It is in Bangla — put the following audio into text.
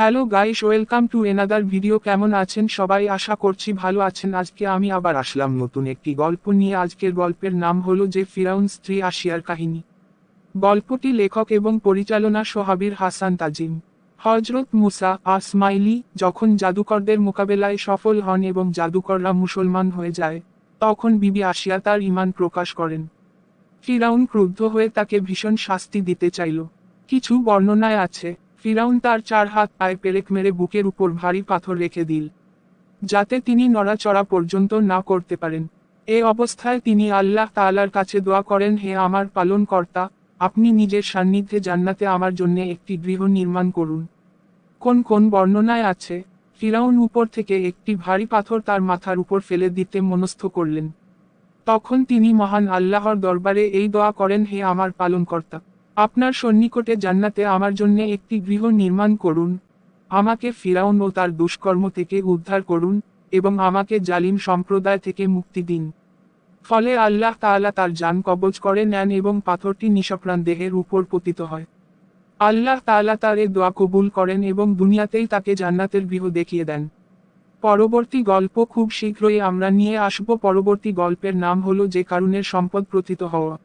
Hello guys welcome to another video কেমন আছেন সবাই? আশা করছি ভালো আছেন। আজকে আমি আবার আসলাম নতুন একটি গল্প নিয়ে। আজকের গল্পের নাম হলো যে ফিরাউন স্ত্রী আসিয়ার কাহিনী। গল্পটি লেখক এবং পরিচালনা সোহাবির হাসান তাজিম। হজরত মুসা আসমাইলি যখন জাদুকরদের মোকাবেলায় সফল হন এবং জাদুকররা মুসলমান হয়ে যায়, তখন বিবি আসিয়া তার ইমান প্রকাশ করেন। ফিরাউন ক্রুদ্ধ হয়ে তাকে ভীষণ শাস্তি দিতে চাইল। কিছু বর্ণনায় আছে ফিরাউন তার চার হাত পায়ে পেরেক মেরে বুকের উপর ভারী পাথর রেখে দিল, যাতে তিনি নড়াচড়া পর্যন্ত না করতে পারেন। এ অবস্থায় তিনি আল্লাহ তালার কাছে দোয়া করেন, হে আমার পালন কর্তা আপনি নিজের সান্নিধ্যে জান্নাতে আমার জন্য একটি গৃহ নির্মাণ করুন। কোন কোন বর্ণনায় আছে, ফিরাউন উপর থেকে একটি ভারী পাথর তার মাথার উপর ফেলে দিতে মনস্থ করলেন। তখন তিনি মহান আল্লাহর দরবারে এই দোয়া করেন, হে আমার পালনকর্তা আপনার সন্নিকটে জান্নাতে আমার জন্যে একটি গৃহ নির্মাণ করুন। আমাকে ফিরাউন ও তার দুষ্কর্ম থেকে উদ্ধার করুন এবং আমাকে জালিম সম্প্রদায় থেকে মুক্তি দিন। ফলে আল্লাহ তাআলা তার যান কবজ করে নেন এবং পাথরটি নিশপ্রাণ দেহের উপর পতিত হয়। আল্লাহ তাআলা তার এ দোয়া কবুল করেন এবং দুনিয়াতেই তাকে জান্নাতের গৃহ দেখিয়ে দেন। পরবর্তী গল্প খুব শীঘ্রই আমরা নিয়ে আসব। পরবর্তী গল্পের নাম হলো যে কারণের সম্পদ প্রথিত হওয়া।